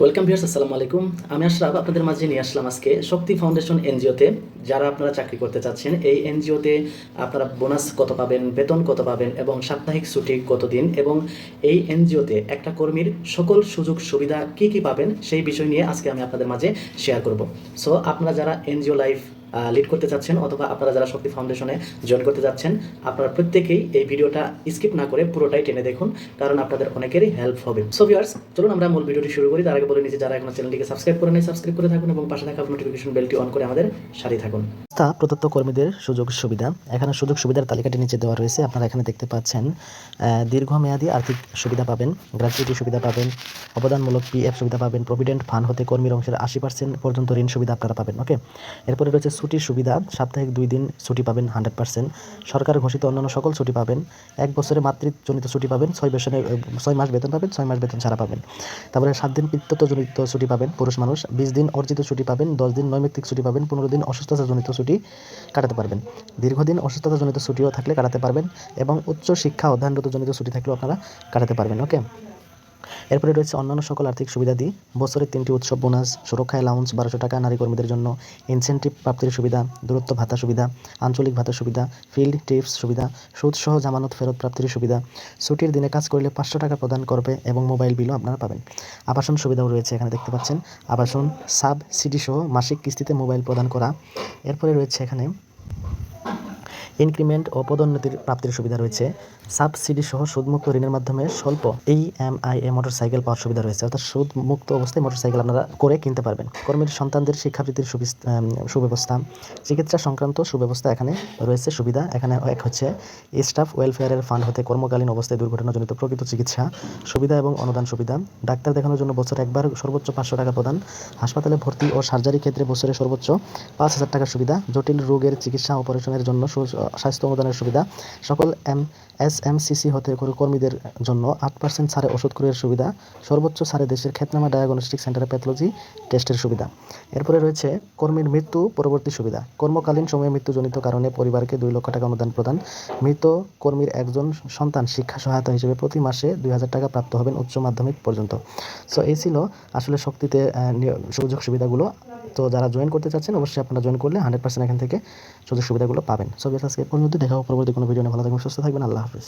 Welcome viewers আসসালামু আলাইকুম আমি আশরাফ, আপনাদের মাঝে নিয়ে আসলাম আজকে শক্তি ফাউন্ডেশন এনজিওতে। যারা আপনারা চাকরি করতে চাচ্ছেন, এই এনজিওতে আপনারা বোনাস কত পাবেন, বেতন কত পাবেন এবং সাপ্তাহিক ছুটি কতদিন এবং এই এনজিওতে একটা কর্মীর সকল সুযোগ সুবিধা কি কি পাবেন, সেই বিষয় নিয়ে আজকে আমি আপনাদের মাঝে শেয়ার করব। সো আপনারা যারা এনজিও লাইফ লিড করতে চাচ্ছেন অথবা আপনারা যারা শক্তি ফাউন্ডেশনে জয়েন করতে যাচ্ছেন, আপনারা প্রত্যেকেই এই ভিডিওটা স্কিপ না করে পুরোটাই টেনে দেখুন, কারণ আপনাদের অনেকেরই হেল্প হবে। সো ভিউয়ার্স চলুন আমরা মূল ভিডিওটি শুরু করি। তার আগে বলে নিচ্ছি, যারা এখনও চ্যানেলটিকে সাবস্ক্রাইব করে নেই সাবস্ক্রাইব করে থাকুন এবং পাশে থাকা নোটিফিকেশন বেলটি অন করে আমাদের সাথে থাকুন। তা প্রদত্ত কর্মীদের সুযোগ সুবিধা। এখানে সুযোগ সুবিধার তালিকাটি নিচে দেওয়া রয়েছে। আপনারা এখানে দেখতে পাচ্ছেন দীর্ঘমেয়াদী আর্থিক সুবিধা পাবেন গ্র্যাচুইটি সুবিধা পাবেন, অবদানমূলক পিএফ সুবিধা পাবেন প্রভিডেন্ট ফান্ড হতে কর্মীর অংশের আশি পার্সেন্ট পর্যন্ত ঋণ সুবিধা আপনারা পাবেন ওকে এরপরে রয়েছে ছুটির সুবিধা, সাপ্তাহিক দুই দিন ছুটি পাবেন হান্ড্রেড পার্সেন্ট। সরকার ঘোষিত অন্যান্য সকল ছুটি পাবেন। এক বছরে মাতৃজনিত ছুটি পাবেন, ছয় বছরে ছয় মাস বেতন পাবেন, ছয় মাস বেতন ছাড়া পাবেন। তারপরে সাত দিন পিতৃত্বজনিত ছুটি পাবেন, পুরুষ মানুষ। বিশ দিন অর্জিত ছুটি পাবেন, দশ দিন নৈমিত্তিক ছুটি পাবেন, পনেরো দিন অসুস্থতাজনিত ছুটি কাটাতে পারবেন। দীর্ঘদিন অসুস্থতাজনিত ছুটিও থাকলে কাটাতে পারবেন এবং উচ্চ শিক্ষা অধ্যয়নরত জনিত ছুটি থাকলেও আপনারা কাটাতে পারবেন, ওকে? এরপরে রয়েছে অন্যান্য সকল আর্থিক সুবিধা দিয়ে বছরের তিনটি উৎসব বোনাস সুরক্ষা অ্যালাউন্স বারোশো টাকা নারী কর্মীদের জন্য ইনসেন্টিভ প্রাপ্তির সুবিধা, দূরত্ব ভাতা সুবিধা, আঞ্চলিক ভাতা সুবিধা ফিল্ড টিপস সুবিধা সুদসহ জামানত ফেরত প্রাপ্তির সুবিধা। ছুটির দিনে কাজ করলে পাঁচশো টাকা প্রদান করবে এবং মোবাইল বিলও আপনারা পাবেন। আবাসন সুবিধাও রয়েছে এখানে দেখতে পাচ্ছেন। আবাসন সাবসিডি সহ মাসিক কিস্তিতে মোবাইল প্রদান করা। এরপরে রয়েছে এখানে ইনক্রিমেন্ট ও পদোন্নতির প্রাপ্তির সুবিধা রয়েছে। সাবসিডি সহ সুদমুক্ত ঋণের মাধ্যমে স্বল্প এই এম আই এ মোটরসাইকেল পাওয়ার সুবিধা রয়েছে। অর্থাৎ সুদমুক্ত অবস্থায় মোটরসাইকেল আপনারা করে কিনতে পারবেন। কর্মীর সন্তানদের শিক্ষাবৃত্তির সুব্যবস্থা। চিকিৎসা সংক্রান্ত সুব্যবস্থা এখানে রয়েছে, সুবিধা। এখানে এক হচ্ছে স্টাফ ওয়েলফেয়ারের ফান্ড হতে কর্মকালীন অবস্থায় দুর্ঘটনাজনিত প্রকৃত চিকিৎসা, সুবিধা এবং অনুদান সুবিধা। ডাক্তার দেখানোর জন্য বছরে একবার সর্বোচ্চ পাঁচশো টাকা প্রদান। হাসপাতালে ভর্তি ও সার্জারি ক্ষেত্রে বছরে সর্বোচ্চ পাঁচ হাজার টাকার সুবিধা। জটিল রোগের চিকিৎসা অপারেশনের জন্য স্বাস্থ্য অনুদানের সুবিধা। সকল এম, এস, এম সিসি হতে কর্মীদের জন্য আট পার্সেন্ট ছাড়ে ওষুধ ক্রয়ের সুবিধা। সর্বোচ্চ ছাড়ে দেশের খ্যাতনামা ডায়াগনস্টিক সেন্টারে প্যাথোলজি টেস্টের সুবিধা। এরপরে রয়েছে কর্মীর মৃত্যু পরবর্তী সুবিধা। কর্মকালীন সময়ে মৃত্যুজনিত কারণে পরিবারকে দুই লক্ষ টাকা অনুদান প্রদান। মৃত কর্মীর একজন সন্তান শিক্ষা সহায়তা হিসেবে প্রতি মাসে দুই হাজার টাকা প্রাপ্ত হবেন উচ্চ মাধ্যমিক পর্যন্ত। সো এই ছিল আসলে শক্তিতে সুযোগ সুবিধাগুলো। তো যারা জয়েন করতে চাচ্ছেন, অবশ্যই আপনারা জয়েন করলে হান্ড্রেড পার্সেন্ট এখান থেকে সুযোগ সুবিধাগুলো পাবেন। সো আজকে পর্যন্ত দেখা পরবর্তী কোনো ভিডিও নিয়ে। ভালো থাকবেন, সুস্থ থাকবেন। আল্লাহ হাফিজ।